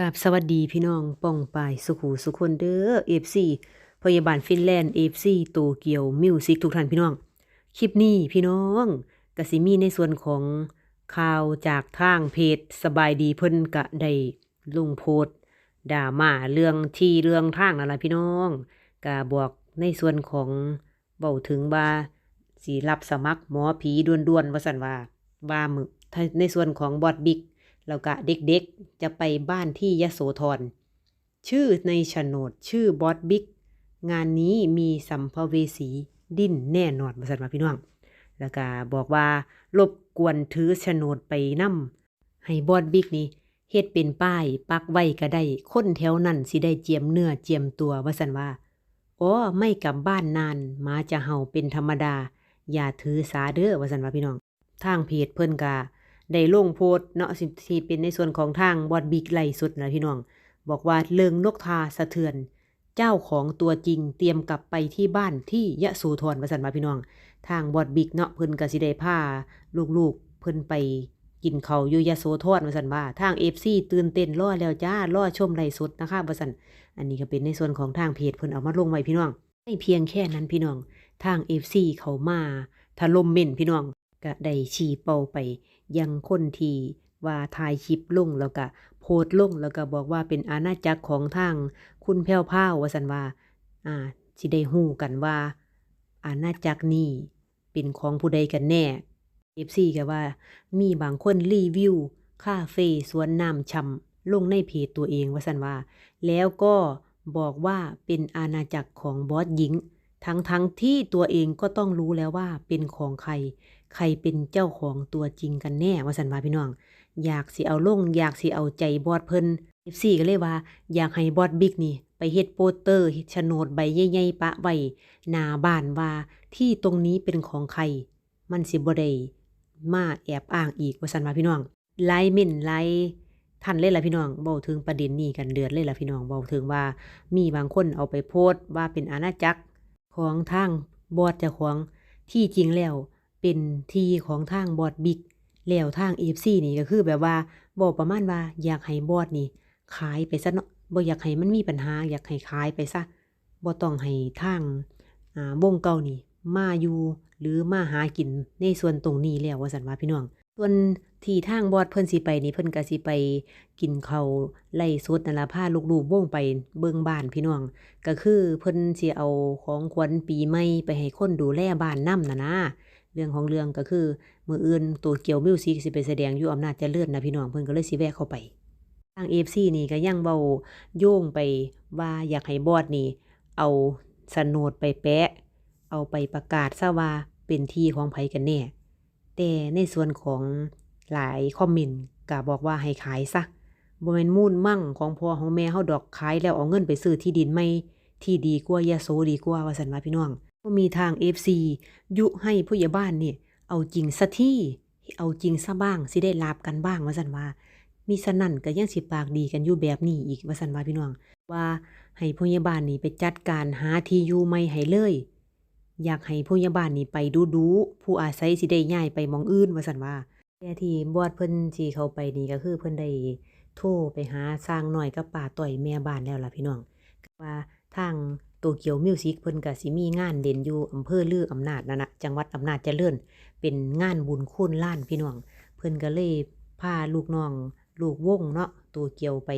กราบสวัสดีพี่น้องป้องปายสุขูสุคนเด้อ FC พยาบาลฟินแลนด์ FC โตเกียวมิวสิกทุกท่านพี่น้อง คลิปนี้พี่น้องกสิมีในส่วนของข่าวจากทางเพจสบายดีเพิ่นกะได้ลงโพสต์ด่ามาเรื่องที่เรื่องทางนั่นล่ะพี่น้องกะบอกในส่วนของเว้าถึงว่าสิรับสมัครหมอผีด่วนๆว่าซั่นว่าว่ามึกถ้าในส่วนของบอดบิ๊ก แล้วก็เด็กๆ จะไปบ้านที่ยโสธร ชื่อในโฉนดชื่อบอสบิ๊ก งานนี้มีสัมภเวสีดิ้นแน่นอนบริษัทมาพี่น้อง แล้วก็บอกว่ารบกวนถือโฉนดไปนำให้บอสบิ๊กนี่เฮ็ดเป็นป้ายปักไว้ก็ได้ คนแถวนั้นสิได้เจียมเนื้อเจียมตัวว่าซั่นว่าอ๋อไม่กลับบ้านนานหมาจะเห่าเป็นธรรมดา อย่าถือสาเด้อว่าซั่นว่าพี่น้อง ทางเพจเพิ่นก็ ได้ลงโพสเนาะสิที่เป็นในส่วนของทางบอดบิ๊กไล่สุดนะพี่น้อง บอกว่าเลิงนกทาสะเทือน เจ้าของตัวจริงเตรียมกลับไปที่บ้านที่ยะโสธรว่าซั่นว่าพี่น้อง ทางบอดบิ๊กเนาะเพิ่นกสิได้พาลูกๆเพิ่นไปกินเขาอยู่ยะโสธรว่าซั่นว่าทาง FC ตื่นเต้นรอแล้วจ้ารอชมไลฟ์สดนะคะว่าซั่นอันนี้ก็เป็นในส่วนของทางเพจเพิ่นเอามาลงไว้พี่น้องไม่เพียงแค่นั้นพี่น้อง ทาง FC เขามาถล่มเม่นพี่น้อง ก็ได้ชี้เป้าไปยังคนที่ว่าถ่ายคลิปลงแล้วก็โพสต์ลงแล้วก็บอกว่าเป็นอาณาจักรของทางคุณแพ้วพราวว่าซั่นว่า อ่าสิได้ฮู้กันว่า อาณาจักรนี้เป็นของผู้ใดกันแน่ FC ก็ว่า มีบางคนรีวิวคาเฟ่สวนน้ำชำลงในเพจตัวเองว่าซั่นว่า แล้วก็บอกว่าเป็นอาณาจักรของบอสหญิง ทั้งทั้งที่ตัวเองก็ต้องรู้แล้วว่าเป็นของใคร ใครเป็นเจ้าของตัวจริงกันแน่ว่าสันว่าพี่น้อง อยากสิเอาลง อยากสิเอาใจบอดเพิ่น FC ก็เลยว่า อยากให้บอดบิ๊กนี่ ไปเฮ็ดโปสเตอร์เฮ็ดโฉนดใบใหญ่ๆปะไว้หน้าบ้านว่าที่ตรงนี้เป็นของใคร มันสิบ่ได้มาแอบอ้างอีกว่าสันว่าพี่น้องไลายเม่นไลายท่านเลยล่ะพี่น้องเว้าถึงประเด็นนี้กันเดือดเลยล่ะพี่น้องเว้าถึงว่ามีบางคนเอาไปโพสต์ว่าเป็นอาณาจักรของทางบอดเจ้าของที่จริงแล้ว เป็นที่ของทางบอดบิ๊กแล้วทาง FC นี่ก็คือแบบว่าบอกประมาณว่าอยากให้บอดนี่ ขายไปซะเนาะบ่อยากให้มันมีปัญหา อยากให้ขายไปซะบ่ต้องให้ทางอ่าวงเก่านี่ มาอยู่หรือมาหากินในส่วนตรงนี้แล้วว่าซั่นว่าพี่น้อง ส่วนที่ทางบอดเพิ่นสิไปนี่เพิ่นก็สิไปกินเขาวไล่สดนั่นล่ะพาลูกๆวงไปเบิ่งบ้านพี่น้อง ก็คือเพิ่นสิเอาของขวัญปีใหม่ไปให้คนดูแลบ้านนำนะนะ เรื่องของเรื่องก็คือ มืออื่นโตเกียวมิวสิกสิไปแสดงอยู่อำนาจเจริญนะพี่น้องเพิ่นก็เลยสิแวะเข้าไปทาง FC นี่ก็ยังเว้าโยงไปว่าอยากให้บอดนี่ เอาโฉนดไปแปะ เอาไปประกาศซะว่าเป็นที่ของไผกันแน่แต่ในส่วนของหลายคอมเมนต์ก็บอกว่าให้ขายซะบ่แม่นมูลมั่งของพ่อของแม่เฮาดอกขายแล้วเอาเงินไปซื้อที่ดินใหม่ที่ดีกว่ายาโสดีกว่าว่าสันว่าพี่น้อง ก็มีทาง FC ยุให้ผู้ใหญ่บ้านนี่ยเอาจริงซะที่เอาจริงซะบ้างสิได้ลาบกันบ้างว่าสันว่า มีสนั่นก็ยังสิปากดีกันอยู่แบบนี้อีกว่าสันว่าพี่น้อง ว่าให้ผู้ใหญ่บ้านนี่ไปจัดการหาที่อยู่ใหม่ให้เลย อยากให้ผู้ใหญ่บ้านนี่ไปดูดูผู้อาศัยสิได้ย้ายไปมองอื่นว่าสันว่าแต่ที่บอดเพิ่นสิเขาไปนี่ก็คือเพิ่นได้โทรไปหาสร้างหน้อยกับป้าต่อยแม่บ้านแล้วล่ะพี่น้องว่าทาง โตเกียวมิวสิกเพิ่นก็สิมีงานเด่นอยู่อำเภอลืออำนาจนั่นนะจังหวัดอำนาจเจริญเป็นงานบุญคุณล้านพี่น้อง เพิ่นก็เลยพาลูกน้อง ลูกวงเนาะโตเกียวไป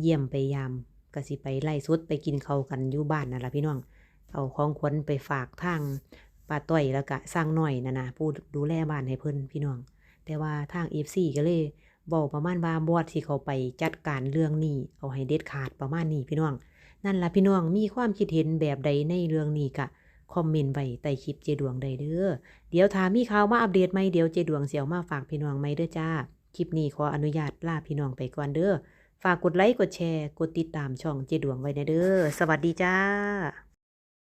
เยี่ยมไปยามก็สิไปไล่สดไปกินข้าวกันอยู่บ้านนั่นละพี่น้อง เอาของขวัญไปฝากทางป้าต้อยแล้วก็สร้างหน่อยนั่นนะผู้ดูแลบ้านให้เพิ่นพี่น้อง แต่ว่าทาง FC ก็เลยบอกประมาณว่าบอดสิเขาไปจัดการเรื่องนี้เอาให้เด็ดขาดประมาณนี้พี่น้อง นั่นล่ะพี่น้องมีความคิดเห็นแบบใดในเรื่องนี้กะคอมเมนต์ไว้ใต้คลิปเจดวงใดเด้อเดี๋ยวถามีข่าวมาอัปเดตไหมเดี๋ยวเจดวงเสียวมาฝากพี่น้องไหมเด้อจ้า คลิปนี้ขออนุญาตลาพี่น้องไปก่อนเด้อฝากกดไลค์กดแชร์ กดติดตามช่องเจดวงไว้นะเด้อสวัสดีจ้า